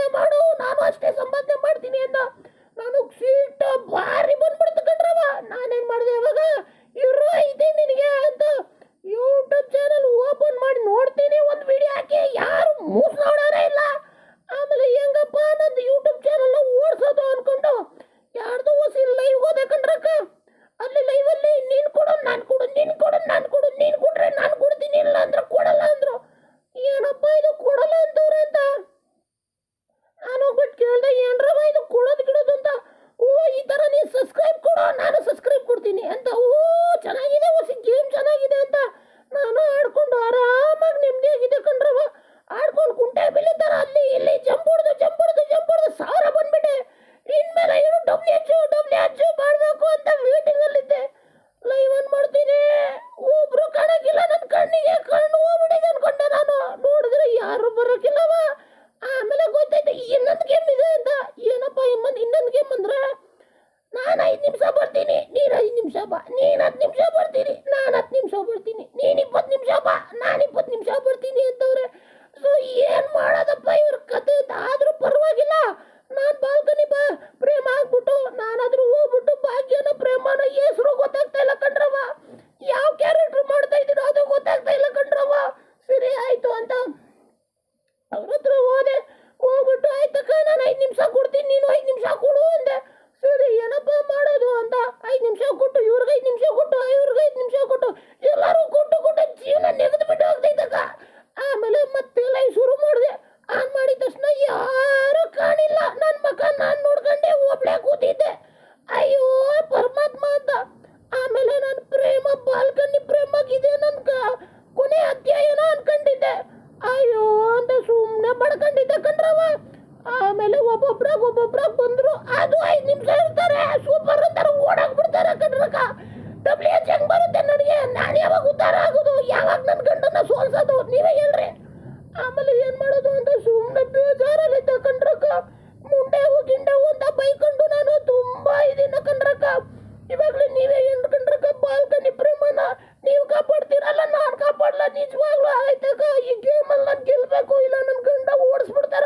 ಮುಂದೆ ಮಾಡು ನಾನು ಅಷ್ಟೇ ಕಂಡ್ರವ ಆಮೇಲೆ ಒಬ್ಬೊಬ್ರಾಗ ಒಬ್ಬೊಬ್ರಾಗ ಬಂದರು. ಅದು ಐದು ನಿಮಿಷ ಇರ್ತಾರೆ. ಸೂಪರ್ ಅಂತಾರೆ. ಓಡಾಕ್ ಬಿಡ್ತಾರೆ ಕಂಡ್ರಕ ಡಬ್ಲ್ಯೂ ಎಚ್ ಹೆಂಗ್ ಬರುತ್ತೆ ನನಗೆ? ನಾನು ಯಾವಾಗ ಉದ್ಧಾರ ಆಗೋದು? ಯಾವಾಗ ನನ್ನ ಗಂಡನ ಸೋಲ್ಸೋದು? ನೀವೇ ಹೇಳ್ರಿ. ಆಮೇಲೆ ಏನು ಮಾಡೋದು ಅಂತ ಸುಮ್ಮನೆ ಬೇಜಾರಲ್ಲಿ ತಕೊಂಡ್ರಕ್ಕ ಮುಂಡೆ ಗಿಂಡೆವು ಅಂತ ಬೈಕೊಂಡು ನಾನು ತುಂಬ ಇದನ್ನ ಕಂಡ್ರಕ್ಕ ಇವಾಗ್ಲೇ ನೀವೇ ಏನು ಕಂಡ್ರಕ್ಕ ಬಾಲ್ಕನಿ ಪ್ರೇಮನ ನೀವು ಕಾಪಾಡ್ತೀರಲ್ಲ ನಾನು ಕಾಪಾಡಲ್ಲ ನಿಜವಾಗ್ಲೂ ಆಯ್ತಕ್ಕ ಈ ಗೇಮಲ್ಲಿ ಗೆಲ್ಬೇಕು ಗೆಲ್ಲಬೇಕು ಇಲ್ಲ ನನ್ನ ಗಂಡ ಓಡಿಸ್ಬಿಡ್ತಾರೆ